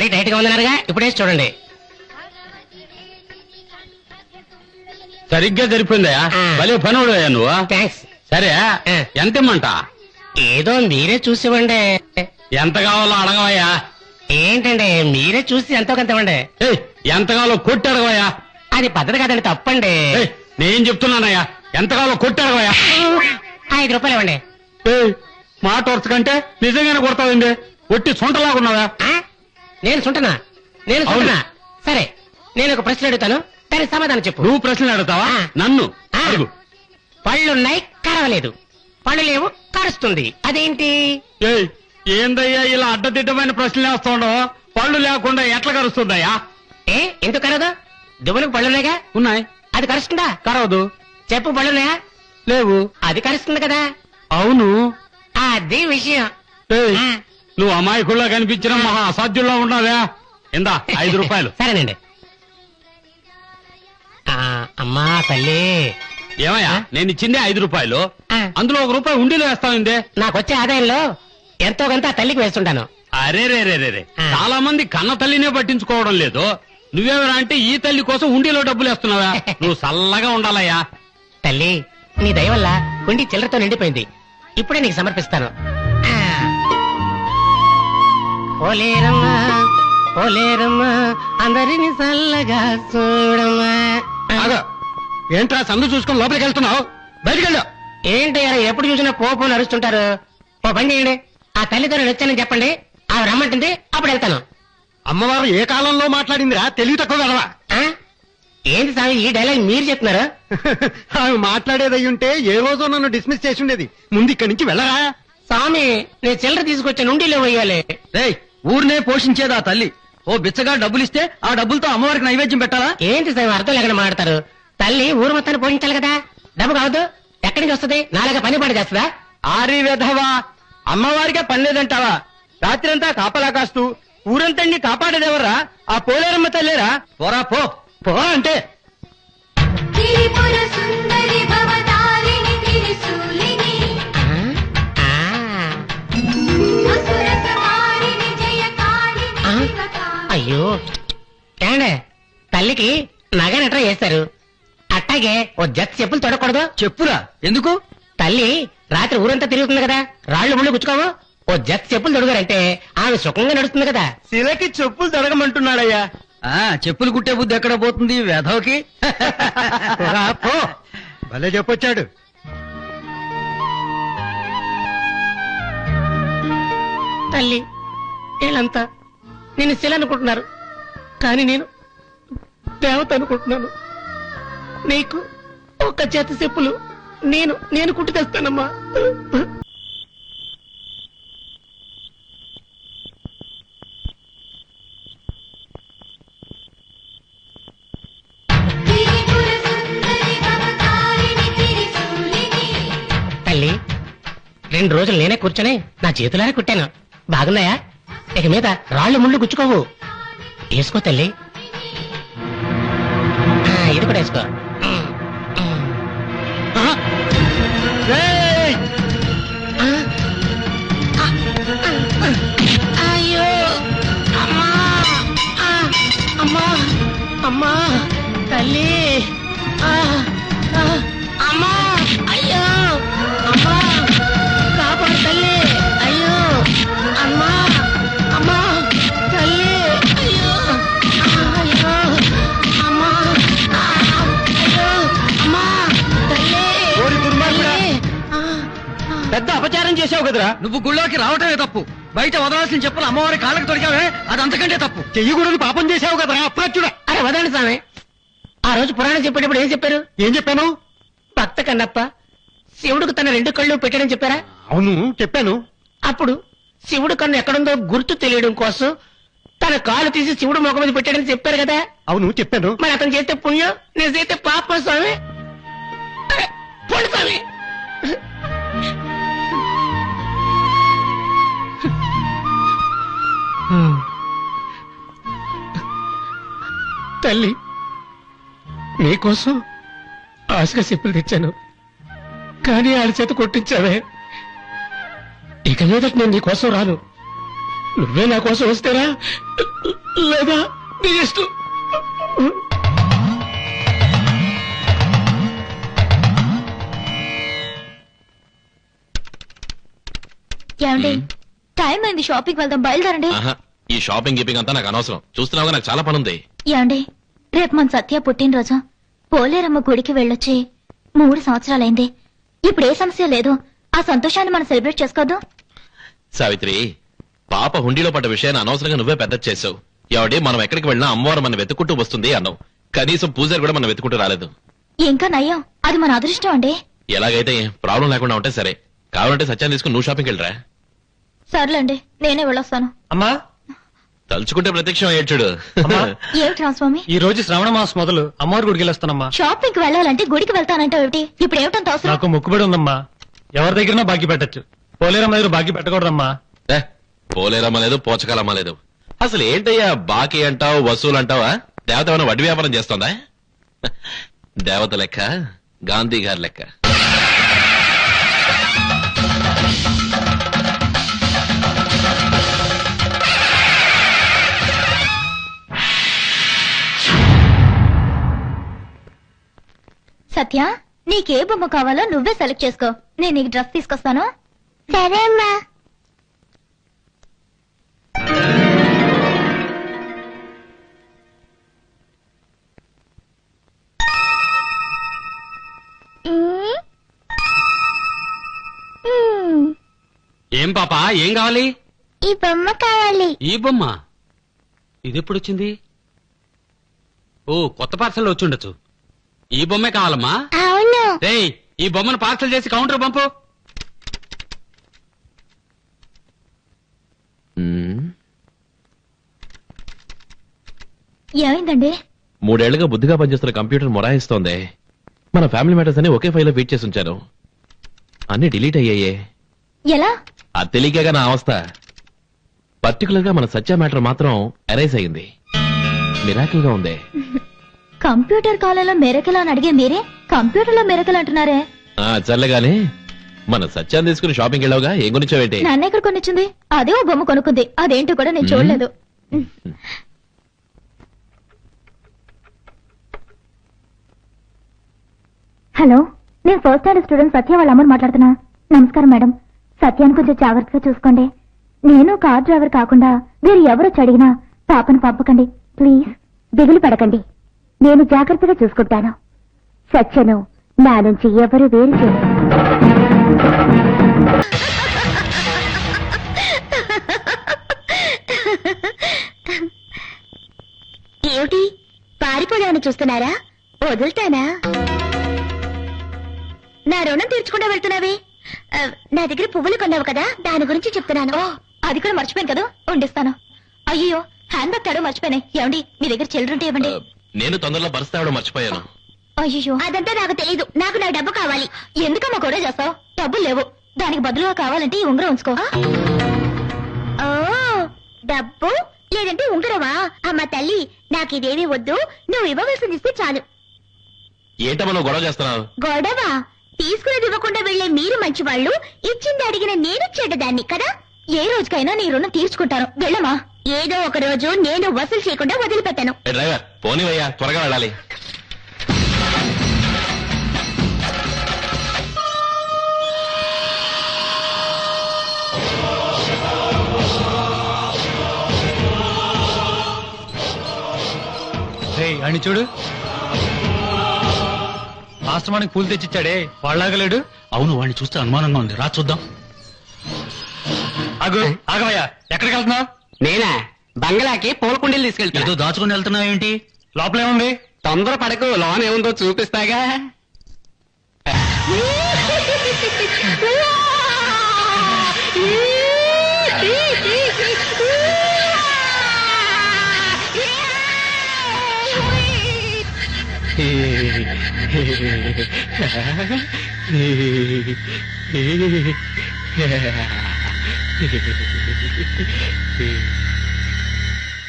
మరీ టైట్గా ఉందన్నారుగా ఇప్పుడే చూడండి. సరిగ్గా సరిపోయిందయ్యా ఆ. భలే పని అయ్యా నువ్వు. థ్యాంక్స్ సరే ఎంత ఇమ్మంట? ఏదో మీరే చూసివ్వండి ఎంత కావాలో అడగవయ్యా. ఏంటండి మీరే చూసి ఎంతో కొంత ఇవ్వండి. ఏయ్, ఎంత కావాలో కొట్టి అడగవయ్యా. అది పద్ధతి కాదండి తప్పండి. ఏయ్, నేను చెప్తున్నానయ్యా. ఎంత కావాలో కొట్టి అడగవయ్యా. ఐదు రూపాయలు ఇవ్వండి. ఏయ్, మాట వరుస కంటే నిజంగానే కొడతావండి ఒట్టి సొంటలాగున్నావా? ఆ? నేను సుంటనా? నేను. సుంటనా? సరే నేను ఒక ప్రశ్న అడుగుతాను. దానికి సమాధానం చెప్పు. నువ్వు ప్రశ్నలు అడుగుతావా. నన్ను. అడుగు. పళ్ళున్నాయి కరవలేదు. పళ్ళు లేవు కరుస్తుంది. అదేంటి? ఏందయ్యా ఇలా అడ్డదిడ్డమైన ప్రశ్నలు వేస్తా ఉండవు? పళ్ళు లేకుండా ఎట్లా కరుస్తుందయ్యా? ఏ ఎందుకు కరదు దువ్వలకు పళ్ళున్నాయిగా? ఉన్నాయి. అది కరుస్తుందా? కరవదు. చెప్పు పళ్ళున్నాయా? లేవు. అది కరుస్తుంది కదా. అవును. అది విషయం. నువ్వు అమాయకుల్లా కనిపించిన మహా అసాధ్యుల్లో ఉన్నావా. ఇందా ఐదు రూపాయలు. సరేనండి. ఆ, అమ్మా తల్లి. ఏమయ్యా నేను ఇచ్చిందే ఐదు రూపాయలు. ఆ. అందులో ఒక రూపాయి ఉండిలో వేస్తావుందే? నాకు వచ్చే ఆదాయంలో ఎంతో కొంత ఆ తల్లికి వేస్తుంటాను. అరే రే రే రే రే. ఆ. చాలా మంది కన్న తల్లినే పట్టించుకోవడం లేదు. నువ్వేమైనా అంటే ఈ తల్లి కోసం ఉండిలో డబ్బులు వేస్తున్నావా? నువ్వు చల్లగా ఉండాలయ్యా. తల్లి నీ దయ వల్ల కుండి చిల్లరతో నిండిపోయింది. ఇప్పుడే నీకు సమర్పిస్తాను. పోలేరమ్మా పోలేరమ్మా అందరిని చల్లగా చూడమ్మా. ఆగు. ఏంట్రా సందు చూసుకొని లోపలికి వెళ్తున్నావు? బయటికి వెళ్ళు. ఏంటయ్యారా ఎప్పుడు చూసినా పోపు నడుస్తుంటారు? ఓ పని చేయండి. ఆ నేను వచ్చానని చెప్పండి. ఆవిడ రమ్మంటుంది అప్పుడు వెళ్తాను. అమ్మవారు ఏ కాలంలో మాట్లాడిందిరా? తెలివి తక్కువ వెళ్ళవా ఆ? ఏంటి స్వామి ఈ డైలాగ్ మీరు చెప్తున్నారు? ఆమె మాట్లాడేది ఉంటే ఏ రోజు నన్ను డిస్మిస్ చేసి ఉండేది. ముందు ఇక్కడి నుంచి వెళ్ళరా? స్వామి నేను చిల్లర తీసుకొచ్చి నుండిలో వేయాలి రేయ్ ఊరినే పోషించేది తల్లి. ఓ బిచ్చగా డబ్బులిస్తే ఆ డబ్బులతో అమ్మవారికి నైవేద్యం పెట్టాలా? ఏంటి స్వామి అర్థం లేకుండా మాట్లాడతారు? తల్లి ఊరు మొత్తాన్ని పోషించాలి కదా? డబ్బు కావద్దు. ఎక్కడి నుంచి వస్తుంది? నాలుగా పని పాటు చేస్తుందా? ఆరి వెధవా అమ్మవారికే పని లేదంటావా? రాత్రంతా కాపలా కాస్తూ ఊరంతని కాపాడేదెవర్రా? ఆ పోలేరమ్మ తల్లేరా? పోరా పో. పో అంటే నగ నట్ర చేస్తారు? అట్టాగే ఓ జత్ చెప్పులు తొడకూడదు. చెప్పురా ఎందుకు? తల్లి రాత్రి ఊరంతా తిరుగుతుంది కదా? రాళ్ళు ముళ్ళు గుచ్చుకోవు. ఓ జత్ చెప్పులు తొడుగారంటే ఆమె సుఖంగా నడుస్తుంది కదా? శిలకి చెప్పులు తడగమంటున్నాడయ్యా. ఆ చెప్పులు కుట్టే బుద్ధి ఎక్కడ పోతుంది వేధవకి? పో. భలే చెప్పొచ్చాడు. తల్లి వీళ్ళంతా నేను శిల అనుకుంటున్నారు. కానీ నేను దేవత అనుకుంటున్నాను. నీకు ఒక చేత చెప్పులు నేను నేను కుట్టి తెస్తానమ్మా. తల్లి రెండు రోజులు నేనే కూర్చొని నా చేతులానే కుట్టాను. బాగున్నాయా? ఇక మీద రాళ్ళు ముళ్ళు గుచ్చుకోవు. వేసుకో తల్లి. ఆ, ఇది కదరా నువ్వు గుళ్ళోకి రావటమే తప్పు. బయట వదలాల్సిన చెప్పులు అమ్మవారి కాళ్ళకి తొడిగావే అది అంతకంటే తప్పు. చెయ్యకూడదు పాపం చేసావు కదరా అప్రాచుడా అరే వదండి స్వామి. ఆ రోజు పురాణం చెప్పేటప్పుడు ఏం చెప్పారు? ఏం చెప్పాను? భక్త కన్నప్ప శివుడికి తన రెండు కళ్ళు పెట్టాడని చెప్పారా? అవును చెప్పాను. అప్పుడు శివుడు కన్ను ఎక్కడుందో గుర్తు తెలియడం కోసం తన కాలు తీసి శివుడు ముఖం మీద పెట్టాడని చెప్పారు కదా? అవును చెప్పాను. మరి అతను చేస్తే పుణ్యం నేను చేస్తే పాప స్వామి. అరే, పోండి స్వామి. తల్లి నీకోసం ఆశగా చెప్పులు తెచ్చాను. కానీ ఆడి చేత కొట్టించావే. ఇక మీదట నేను నీకోసం రాను. నువ్వే నా కోసం వస్తేరా? లేదా నీ ఇష్టం. ఏమండి? టైం అయింది షాపింగ్ వెళ్దాం బయలుదేరండి. ఆహా ఈ షాపింగ్ గీపింగ్ అంతా నాకు అనవసరం. చూస్తున్నావుగా నాకు చాలా పని ఉంది ఏమండి రేపు మన సత్య పుట్టినరోజు. పోలేరమ్మ గుడికి వెళ్ళొచ్చి మూడు సంవత్సరాలైంది. ఇప్పుడు ఏ సమస్య లేదు. ఆ సంతోషాన్ని మనం సెలబ్రేట్ చేసుకోవద్దు సావిత్రి పాప హుండీలో పడ్డ విషయాన్ని అనవసరంగా నువ్వే పెద్ద చేసావు ఎవడి మనం ఎక్కడికి వెళ్ళినా అమ్మవారు మనం వెతుక్కుంటూ వస్తుంది అన్నావు. కనీసం పూజారి కూడా మనం వెతుకుంటూ రాలేదు. ఇంకా నయ్యం అది మన అదృష్టం అండి. ఎలాగైతే ప్రాబ్లం లేకుండా ఉంటే సరే. కావాలంటే సత్యాన్ని తీసుకుని నువ్వు షాపింగ్కి వెళ్ళరా? సర్లేండి నేనే వెళ్ళొస్తాను. అమ్మా? తలుచుకుంటే ప్రత్యక్షం ఏడ్చుడు అమ్మా? ఏమిటి రామస్వామి? ఈ రోజు శ్రావణ మాసం మొదలు అమ్మవారి గుడికి వెళ్ళొస్తానమ్మా. షాపింగ్కి వెళ్ళాలంటే గుడికి వెళ్తానంటే ఏమిటి? ఇప్పుడు ఏమిటంత అవసరం? నాకు మొక్కుబడి ఉందమ్మా. ఎవరి దగ్గర బాకీ పెట్టచ్చు. పోలేరమ్మ దగ్గర బాకీ పెట్టకూడదమ్మా. ఏ, పోలేరమ్మ లేదు పోచకాలమ్మ లేదు. అసలు ఏంటయ్యా బాకీ అంటావు వసూలు అంటావా? దేవత ఏమైనా వడ్డీ వ్యాపారం చేస్తుందా? దేవత లెక్క గాంధీ గారి లెక్క. సత్య నీకే బొమ్మ కావాలో నువ్వే సెలెక్ట్ చేసుకో. నేను నీకు డ్రెస్ తీసుకొస్తాను. సరే అమ్మా. ఏం పాపా ఏం కావాలి? ఈ బొమ్మ కావాలి. ఈ బొమ్మ? ఇది ఎప్పుడు వచ్చింది ఓ కొత్త పార్సల్ వచ్చి ఉండొచ్చు. ఈ బొమ్మే కావాలమ్మా. అవును. రేయ్ ఈ బొమ్మను పార్సల్ చేసి కౌంటర్ పంపు. ఏమైందండి? మూడేళ్ళుగా బుద్ధిగా పనిచేస్తున్న కంప్యూటర్ మొరాయిస్తోంది. మన ఫ్యామిలీ మ్యాటర్స్ అన్ని ఒకే ఫైల్లో ఫీడ్ చేసి ఉంచాను. అన్ని డిలీట్ అయ్యాయే. ఎలా? అది తెలియకగా నా అవస్థ. పర్టికులర్గా మన సత్య మ్యాటర్ మాత్రం అరైజ్ అయింది. మిరాకిల్గా ఉంది. కంప్యూటర్ కాలంలో మెరకలు అని అడిగే మీరే? కంప్యూటర్లో మెరకలు అంటున్నారే. ఆ చల్లగానే. మన సత్యాన్ని తీసుకుని షాపింగ్ వెళ్ళావుగా? ఏం గురించావేంటి నాన్న ఎక్కడ కొనిచ్చింది? అదే ఓ బొమ్మ కొనుక్కుంది. అదేంటో కూడా నేను చూడలేదు. హలో నేను ఫస్ట్ స్టాండర్డ్ స్టూడెంట్ సత్య వాళ్ళ అమ్మని మాట్లాడుతున్నా. నమస్కారం మేడం. సత్యాన్ని కొంచెం జాగ్రత్తగా చూసుకోండి. నేను కార్ డ్రైవర్ కాకుండా మీరు ఎవరు అడిగినా పాపను పంపకండి. ప్లీజ్ దిగులు పడకండి. నేను జాగ్రత్తగా చూసుకుంటాను. సత్యను నా నుంచి ఎవరు వేరు చేయరు. ఏమిటి? పారిపోదామని చూస్తున్నారా? వదులుతానా? నా రుణం తీర్చుకుంటా వెళ్తున్నావి. నా దగ్గర పువ్వులు కొన్నావు కదా దాని గురించి చెప్తున్నాను. అది కూడా మర్చిపోయాను కదా వండిస్తాను. అయ్యో హ్యాండ్ బ్యాగ్ తాడు మర్చిపోయాను. ఏమండి మీ దగ్గర చిల్లరుంటే ఇవ్వండి. నేను తొందరలో బర్స్ తేవడం మర్చిపోయాను. అయ్యో అదంతా నాకు తెలియదు నాకు నా డబ్బు కావాలి. ఎందుకమ్మా కూడా చేస్తావు? డబ్బులు లేవు. దానికి బదులుగా కావాలంటే ఈ ఉంగరం ఉంచుకో. ఓ డబ్బు లేదంటే ఉంగరమా? అమ్మ తల్లి నాకు ఇదేమీ వద్దు. నువ్వు ఇవ్వవలసింది ఇస్తే చాలు. ఏంటమ్మా నువ్వు గొడవ చేస్తున్నావు? గొడవ? తీసుకునేది ఇవ్వకుండా వెళ్ళే మీరు మంచివాళ్ళు. ఇచ్చింది అడిగిన నేను చెడ్డదాన్ని కదా? ఏ రోజుకైనా నీ రుణం తీర్చుకుంటాను. వెళ్ళమా ఏదో ఒక రోజు నేను వసూలు చేయకుండా వదిలిపెట్టాను. డ్రైవర్ పోనీవయ్యా త్వరగా వెళ్ళాలి. అని చూడు. ఆశ్రమానికి పూలు తెచ్చిచ్చాడే వాళ్ళాగలేడు అవును వాడిని చూస్తే అనుమానంగా ఉంది. రా చూద్దాం. ఎక్కడికి వెళ్తున్నావు? నేనా? బంగ్లాకి పూల కుండీలు తీసుకెళ్తా ఏదో దాచుకుని వెళ్తున్నావు ఏంటి లోపల ఏముంది? తొందర పడకు లోన్ ఏముందో చూపిస్తాగా. Yeah. へへへへへへ